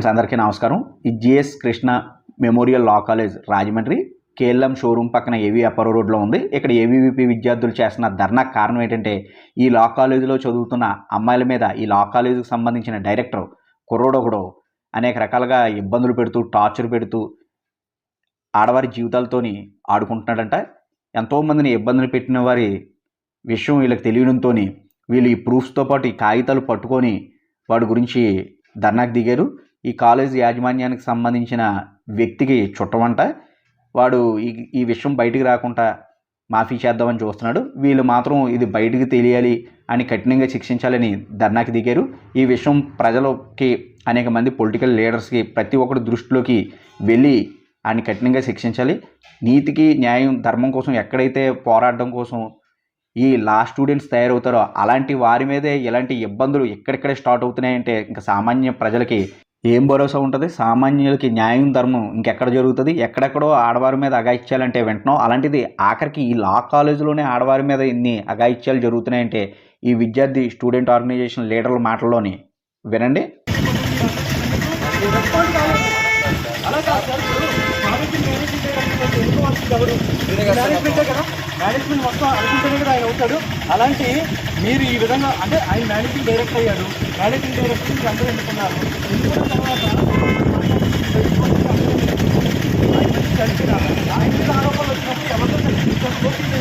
Friends అందరికీ నమస్కారం. ఈ GS Krishna memorial law college Rajahmundry KLM showroom పక్కన ఏవీ అప్పర్ రోడ్లో ఉంది. ఇక్కడ ఏవీవీపీ విద్యార్థులు చేస్తున్న ధర్నా కారణం ఏంటంటే ఈ లా కాలేజీలో చదువుతున్న అమ్మాయిల మీద ఈ లా కాలేజీకి సంబంధించిన డైరెక్టర్ కుర్రోడొకడు అనేక రకాలుగా ఇబ్బందులు పెడుతూ టార్చర్ పెడుతూ ఆడవారి జీవితాలతోని ఆడుకుంటున్నాడంట. ఎంతోమందిని ఇబ్బందులు పెట్టిన వారి విషయం వీళ్ళకి తెలియడంతో వీళ్ళు ఈ ప్రూఫ్స్తో పాటు ఈ కాగితాలు పట్టుకొని వాడి గురించి ధర్నాకు దిగారు. ఈ కాలేజ్ యాజమాన్యానికి సంబంధించిన వ్యక్తికి చుట్టమంట. వాడు ఈ ఈ విషయం బయటికి రాకుండా మాఫీ చేద్దామని చూస్తున్నాడు. వీళ్ళు మాత్రం ఇది బయటికి తెలియాలి అని కఠినంగా శిక్షించాలని ధర్నాకి దిగారు. ఈ విషయం ప్రజలకి అనేక మంది పొలిటికల్ లీడర్స్కి ప్రతి ఒక్కరి దృష్టిలోకి వెళ్ళి ఆయన కఠినంగా శిక్షించాలి. నీతికి న్యాయం ధర్మం కోసం ఎక్కడైతే పోరాడడం కోసం ఈ లా స్టూడెంట్స్ తయారవుతారో అలాంటి వారి మీదే ఇలాంటి ఇబ్బందులు ఎక్కడెక్కడే స్టార్ట్ అవుతున్నాయంటే ఇంకా సామాన్య ప్రజలకి ఏం భరోసా ఉంటుంది సామాన్యులకి న్యాయం ధర్మం ఇంకెక్కడ జరుగుతుంది ఎక్కడెక్కడో ఆడవారి మీద అగాయిత్యాలంటే వింటున్నాం అలాంటిది ఆఖరికి ఈ లా కాలేజీలోనే ఆడవారి మీద ఇన్ని అగాయిత్యాలు జరుగుతున్నాయంటే ఈ విద్యార్థి స్టూడెంట్ ఆర్గనైజేషన్ లీడర్ల మాటల్లోని వినండి అలా కాదు సార్ ఎవరు మేనేజ్మెంటే కదా మేనేజ్మెంట్ మొత్తం అనుకుంటేనే కదా ఆయన అవుతాడు. అలాంటి మీరు ఈ విధంగా అంటే ఆయన మేనేజింగ్ డైరెక్టర్ అయ్యాడు. మేనేజింగ్ డైరెక్టర్ అందరూ ఎన్నుకున్నారు ఎన్నుకున్న తర్వాత ఆయన మీద ఆరోపణలు వచ్చినప్పుడు ఎవరితో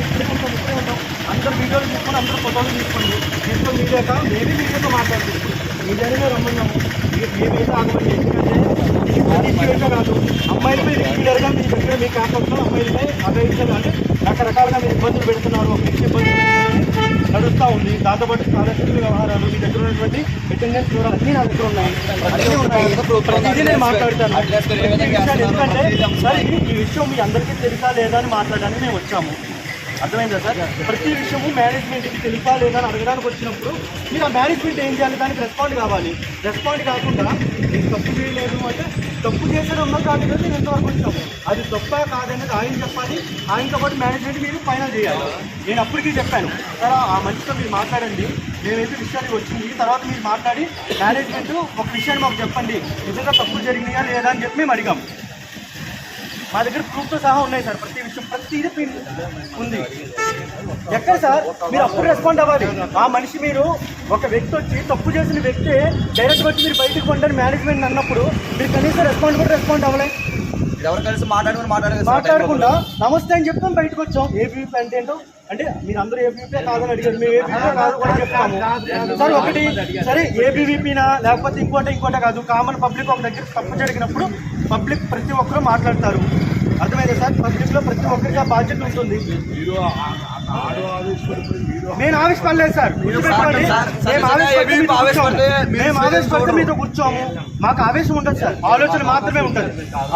ఇక్కడే ఉంటాం ఇక్కడే ఉంటాం అందరు వీడియోలు తీసుకొని అందరూ ఫోటోలు తీసుకోండి తీసుకొని మీడియాక మేబీ మీడియాతో మాట్లాడుతుంది మీడియానే రమ్మన్నాము మేమైతే ఆగమండి ఎందుకంటే ఇది ప్రతి ఇష్యూగా కాదు అమ్మాయిలపై రెగ్యులర్గా మీ దగ్గర మీ క్యాంపస్లో అమ్మాయిలపై అభివృద్ధి అంటే రకరకాలుగా మీరు ఇబ్బందులు పెడుతున్నారు. ఒక ఇబ్బందులు పెడుతున్నారని నడుస్తూ ఉంది. దాంతోపాటు స్కాలర్షిప్ వ్యవహారాలు మీ దగ్గర ఉన్నటువంటి అటెండెన్స్ వివరాలు అన్నీ నా దగ్గర ఉన్నాయి. అన్నీ ఉన్నాయి. ప్రతిదీ నేను మాట్లాడతాను ఎందుకంటే సార్ ఈ విషయం మీ అందరికీ తెలుసా లేదా అని మాట్లాడడానికి మేము వచ్చాము. అర్థమైందా సార్? ప్రతి విషయము మేనేజ్మెంట్కి తెలుసా లేదా అని అడగడానికి వచ్చినప్పుడు మీరు ఆ మేనేజ్మెంట్ ఏం చేయాలి? దానికి రెస్పాండ్ కావాలి. రెస్పాండ్ కాకుండా మీకు తప్పు చేయలేదు అంటే తప్పు చేసేది ఉన్న కాదు కదా నేను ఎంతవరకు వచ్చాము అది తప్ప కాదనేది ఆయన చెప్పాలి. ఆయనతో పాటు మేనేజ్మెంట్ మీరు ఫైనల్ చేయాలి. నేను అప్పటికీ చెప్పాను. సార్ ఆ మనిషితో మీరు మాట్లాడండి. మేమైతే విషయానికి వచ్చింది. తర్వాత మీరు మాట్లాడి మేనేజ్మెంట్ ఒక విషయాన్ని మాకు చెప్పండి. నిజంగా తప్పు జరిగినాయా లేదా అని చెప్పి మేము అడిగాం. మా దగ్గర ప్రూఫ్తో సహా ఉన్నాయి సార్ ప్రతి విషయం. ప్రతిదీ ఉంది. ఎక్కడ సార్? మీరు అప్పుడు రెస్పాండ్ అవ్వాలి. ఆ మనిషి మీరు ఒక వ్యక్తి వచ్చి తప్పు చేసిన వ్యక్తి డైరెక్ట్ వచ్చి మీరు బయటకు పండారు మేనేజ్మెంట్ అన్నప్పుడు మీరు కనీసం రెస్పాండ్ కూడా రెస్పాండ్ అవ్వలేదు ఎవరు కలిసి మాట్లాడుకుని మాట్లాడకుండా నమస్తే అని చెప్తాం బయటకు వచ్చాం. ఏబీవీపీ అంటే ఏంటో? అంటే మీరు అందరూ ఏబీవీపీ కాదని అడిగారు. మేము ఏబీవీపీ కాదు కూడా చెప్తాము. సార్ ఒకటి సరే ఏబీవీపీనా లేకపోతే ఇంకోటి ఇంకోటి కాదు. కామన్ పబ్లిక్ ఒక దగ్గర తప్పు జరిగినప్పుడు పబ్లిక్ ప్రతి ఒక్కరూ మాట్లాడతారు. అర్థమైందా సార్? పబ్లిక్లో ప్రతి ఒక్కరికి ఆ బాధ్యత ఉంటుంది. నేను ఆవేశపడలేదు సార్. మేము ఆవేశపడితే మీతో కూర్చోము. మేము మాకు ఆవేశం ఉంటుంది సార్. ఆలోచన మాత్రమే ఉంటుంది.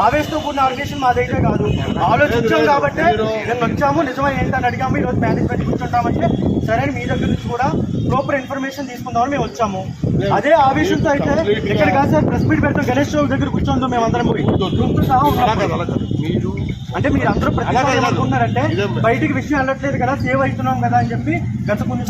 ఆవేశంతో కూడిన ఆర్గనైజేషన్ మాదైతే కాదు. ఆలోచించాం కాబట్టి నేను వచ్చాము. నిజమా ఏంటని అడిగాము. ఈరోజు మేనేజ్మెంట్ కూర్చుంటామంటే సరే మీ దగ్గర నుంచి కూడా ప్రాపర్ ఇన్ఫర్మేషన్ తీసుకుందామని మేము వచ్చాము. అదే ఆవేశంతో అయితే ఇక్కడ కాదు సార్ ప్రెస్ మీట్ పెడతాం. గణేష్ చౌక్ దగ్గర కూర్చోందాం మేము అందరం పోయి. అంటే మీరు అందరూ ఏమనుకుంటున్నారంటే బయటికి విషయం వెళ్ళట్లేదు కదా సేవ్ అవుతున్నాం కదా అని చెప్పి గత కొన్ని.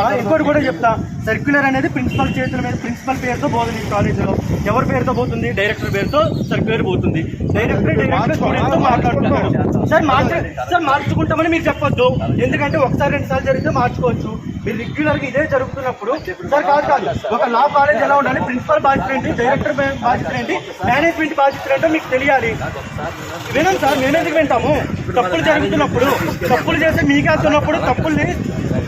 ఆ, ఇంకోటి కూడా చెప్తా సర్క్యులర్ అనేది ప్రిన్సిపల్ చేతుల మీద ప్రిన్సిపల్ పేరుతో పోతుంది ఈ కాలేజీలో. ఎవరి పేరుతో పోతుంది? డైరెక్టర్ పేరుతో సర్క్యులర్ పోతుంది. డైరెక్టర్ డైరెక్టర్ స్టూడెంట్తో మాట్లాడుతున్నారు సార్ మార్చ సార్ మార్చుకుంటామని మీరు చెప్పొద్దు. ఎందుకంటే ఒకసారి రెండు సార్లు జరిగితే మార్చుకోవచ్చు. మీరు రెగ్యులర్గా ఇదే జరుగుతున్నప్పుడు సార్ కాదు కాదు. ఒక లా కాలేజ్ ఎలా ఉండాలి? ప్రిన్సిపల్ బాధ్యత ఏంటి? డైరెక్టర్ బాధ్యత ఏంటి? మేనేజ్మెంట్ బాధ్యత ఏంటో మీకు తెలియాలి. వినం సార్ మేము వింటాము? తప్పులు జరుగుతున్నప్పుడు తప్పులు చేస్తే మీకు వెళ్తున్నప్పుడు తప్పుల్ని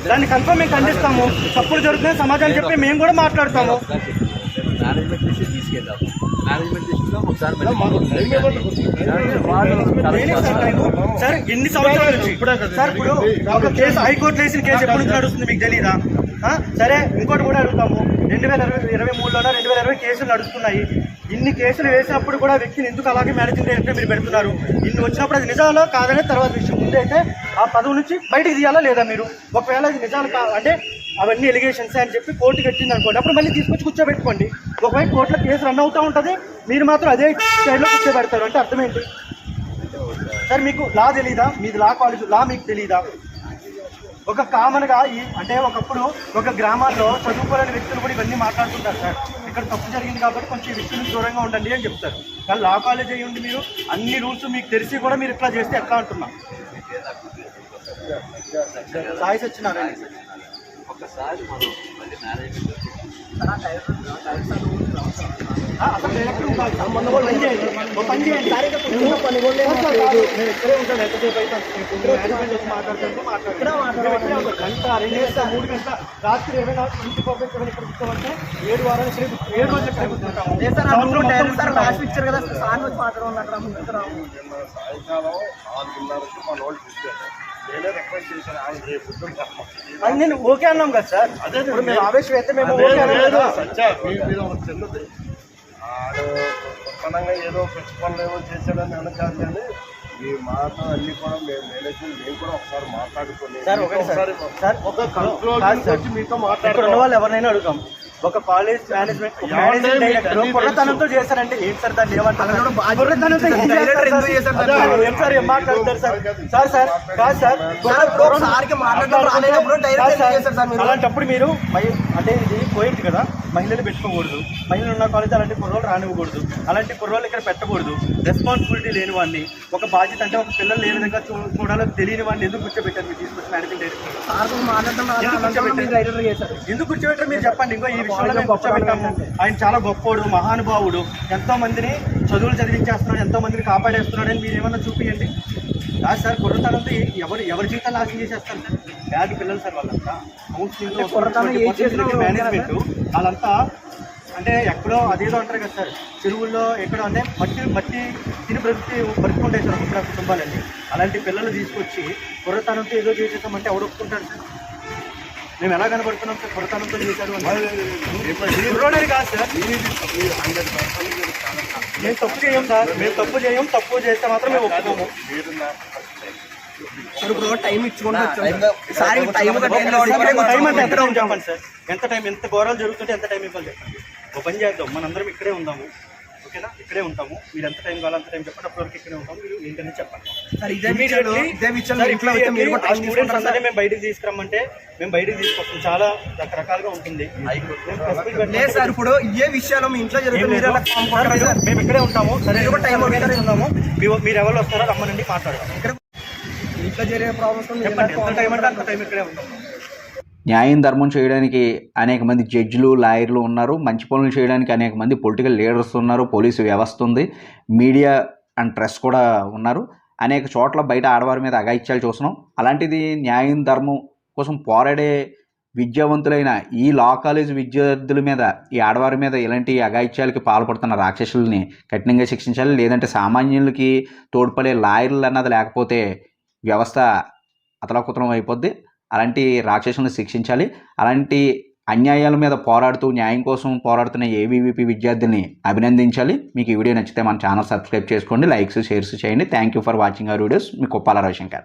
దాన్ని కన్ఫర్మ్ మేము ఖండిస్తాము. తప్పులు జరుగుతున్నాయి సమాజాన్ని చెప్పి మేము కూడా మాట్లాడతాము. మేనేజ్మెంట్ విషయం తీసుకెళ్తాము మేనేజ్మెంట్ ఒకసారి సార్ ఎన్ని సంవత్సరాల నుంచి సార్ ఇప్పుడు ఒక కేసు హైకోర్టులో వేసిన కేసు ఎప్పటి నుంచి నడుస్తుంది మీకు తెలియదా ఆ? సరే ఇంకోటి కూడా అడుగుతాము. రెండు వేల ఇరవై ఇరవై మూడులోన రెండు వేల ఇరవై కేసులు నడుస్తున్నాయి. ఇన్ని కేసులు వేసినప్పుడు కూడా వ్యక్తిని ఎందుకు అలాగే మేనేజింగ్ డైరెక్టర్ మీరు పెడుతున్నారు? ఇన్ని వచ్చినప్పుడు అది నిజాలో కాదనే తర్వాత విషయం. ముందు అయితే ఆ పదవి నుంచి బయటకు తీయాలా లేదా మీరు? ఒకవేళ అది నిజాలు కా అంటే అవన్నీ ఎలిగేషన్స్ అని చెప్పి కోర్టుకి వచ్చింది అనుకోండి అప్పుడు మళ్ళీ తీసుకొచ్చి కూర్చోబెట్టుకోండి. ఒకవైపు కోర్టులో కేసు రన్ అవుతూ ఉంటుంది మీరు మాత్రం అదే సైడ్లో కూర్చోబెడతారు. అంటే అర్థమేంటి సార్ మీకు లా తెలీదా? మీది లా కాలేజ్ లా మీకు తెలీదా? ఒక కామన్గా ఈ అంటే ఒకప్పుడు ఒక గ్రామాల్లో చదువుకోలేని వ్యక్తులు కూడా ఇవన్నీ మాట్లాడుతుంటారు సార్ ఇక్కడ తప్పు జరిగింది కాబట్టి కొంచెం ఈ నుంచి దూరంగా ఉండండి అని చెప్తారు. కానీ లా కాలేజ్ అయ్యి ఉండి మీరు అన్ని రూల్స్ మీకు తెలిసి కూడా మీరు ఇట్లా చేస్తే ఎట్లా అంటున్నా సాయి మనం మళ్ళీ మేనేజ్మెంట్ ఆ, అసలు డైరెక్ట్ ఉండాలి. సంబంధం కూడా పని చేయండి. ఒక పని చేయండి. చిన్న పని కూడా. నేను ఇక్కడే ఉంటాను. ఎంతసేపు అయితే అంతసేపు. మీరు మేనేజ్మెంట్ వచ్చి మాట్లాడుతుంటే మాట్లాడండి. మేము ఇక్కడే ఉంటాం. గంట, రెండు గంటల, మూడు రాత్రి ఇక్కడ కూర్చోమంటే ఏడు వారాలు ఏడు రోజులు ఇక్కడే కూర్చుంటాము. సంవత్సరం మొత్తం సాయంకాలం నాలుగున్నరకి మన వాళ్ళు చూశారు నేనే రిక్వెస్ట్ చేశాను ఆయన రేపు నేను ఓకే అన్నాం కదా సార్ అదే ఇప్పుడు మీరు ఆవేశం అయితే మేము ఓకే అన్నాం కదా సత్య, మీ మీద ఒక చిన్నది ఆడు ప్రధానంగా ఏదో పిచ్చి పనులు ఏమో చేశాడని అనకాదు కానీ ఈ మాట అన్ని కూడా మేము మేనేజ్మెంట్ మేము కూడా ఒకసారి సార్ ఒకసారి ఒక కంట్రోల్ మీతో మాట్లాడుతున్నాం వాళ్ళు ఎవరినైనా అడుగుతాం. ఒక కాలేజ్ మేనేజ్మెంట్ మేనేజింగ్ డైరెక్టర్ చేశారంటే ఏం సార్ దాన్ని ఏమంటారు ఏం చేస్తారు సార్? ఏం సార్ ఏం మాట్లాడతారు సార్? సార్ కాదు? అలాంటప్పుడు మీరు అంటే ఇది పోయింది కదా. మహిళలు పెట్టుకోకూడదు. మహిళలు ఉన్న కాలేజ్ అలాంటి కుర్రోళ్ళు రానివ్వకూడదు. అలాంటి కుర్రోళ్ళు ఇక్కడ పెట్టకూడదు. రెస్పాన్సిబిలిటీ లేని వాడిని. ఒక బాధ్యత అంటే ఒక పిల్లలు ఏ విధంగా చూడాలో తెలియని వాడిని ఎందుకు కూర్చోబెట్టారు మీరు? ఎందుకు కూర్చోబెట్టారు? మీరు చెప్పండి. ఇంకో ఈ విషయంలో కూర్చోబెట్టాము. ఆయన చాలా గొప్పోడు మహానుభావుడు. ఎంతో మందిని చదువులు చదివించేస్తున్నాడు ఎంతో మందిని కాపాడేస్తున్నాడు అని మీరు ఏమన్నా చూపించండి కాదు సార్ కుర్రతనంతో ఎవరు ఎవరి జీవితాలు నాశనం చేసేస్తారు? సార్ బ్యాడ్ పిల్లలు సార్ వాళ్ళంతా. కౌన్సిలింగ్ మేనేజ్మెంట్ వాళ్ళంతా అంటే ఎక్కడో అదేదో అంటారు కదా సార్ చెరువుల్లో ఎక్కడో అంటే మట్టి మట్టి తిని బ్రతికి బ్రతుకుంటాయి సార్ ఒక్కొక్క కుటుంబాలండి అలాంటి పిల్లలు తీసుకొచ్చి కుర్రతనంతో ఏదో చేసేసామంటే ఎవడు ఒప్పుకుంటాడు సార్? మేము ఎలా కనబడుతున్నాం సార్? కుర్రతనంతో చేశారు కుర్రోడని కాదు సార్. మేము తప్పు చేయం సార్. మేము తప్పు చేయం తప్పు చేస్తే మాత్రం మేము ఒప్పుకోము. సార్ ఇప్పుడు టైం ఇచ్చుకుంటూ సార్. టైం టైం టైం అంటే ఎంత టైం చెప్పండి సార్? ఎంత టైం ఎంత ఘోరాలు జరుగుతుంటే ఎంత టైం ఇవ్వాలి? చెప్పండి ఒక పని చేద్దాం మనందరం ఇక్కడే ఉందాము. ఓకేనా? ఇక్కడే ఉంటాము. మీరు ఎంత టైం కావాలో అంత టైం చెప్పండి. అప్పటి వరకు ఇక్కడే ఉంటాము. మీరు ఏంటనే చెప్పండి. మేము బయటికి తీసుకురమ్మంటే మేము బయటికి తీసుకొస్తాం. చాలా రకరకాలుగా ఉంటుంది. లేదు సార్ ఇప్పుడు ఇదే విషయాలు మీ ఇంట్లో ఏం జరుగుతుంది మేము ఇక్కడే ఉంటాము. సరే టైం ఉన్నాము మీరు ఎవరు వస్తారో రమ్మనండి మాట్లాడదాం. ఇంట్లో జరిగే ప్రాబ్లమ్స్ చెప్పండి ఎంత టైం అంటే అంత టైం ఇక్కడే ఉంటాం. న్యాయం ధర్మం చేయడానికి అనేక మంది జడ్జిలు లాయర్లు ఉన్నారు. మంచి పనులు చేయడానికి అనేక మంది పొలిటికల్ లీడర్స్ ఉన్నారు. పోలీసు వ్యవస్థ ఉంది. మీడియా అండ్ ప్రెస్ కూడా ఉన్నారు. అనేక చోట్ల బయట ఆడవారి మీద అగాయిత్యాలు చూస్తున్నాం. అలాంటిది న్యాయం ధర్మం కోసం పోరాడే విద్యావంతులైన ఈ లా కాలేజ్ విద్యార్థుల మీద ఈ ఆడవారి మీద ఇలాంటి అగాయిత్యాలకి పాల్పడుతున్న రాక్షసుల్ని కఠినంగా శిక్షించాలి? లేదంటే సామాన్యులకి తోడ్పడే లాయర్లు అన్నది లేకపోతే వ్యవస్థ అతలకుతలం అయిపోద్ది. అలాంటి రాక్షసులను శిక్షించాలి. అలాంటి అన్యాయాల మీద పోరాడుతూ న్యాయం కోసం పోరాడుతున్న ఏవీవీపీ విద్యార్థిని అభినందించాలి. మీకు ఈ వీడియో నచ్చితే మన ఛానల్ సబ్స్క్రైబ్ చేసుకోండి లైక్స్ షేర్స్ చేయండి. Thank you for watching our videos me Kuppala Ravishankar.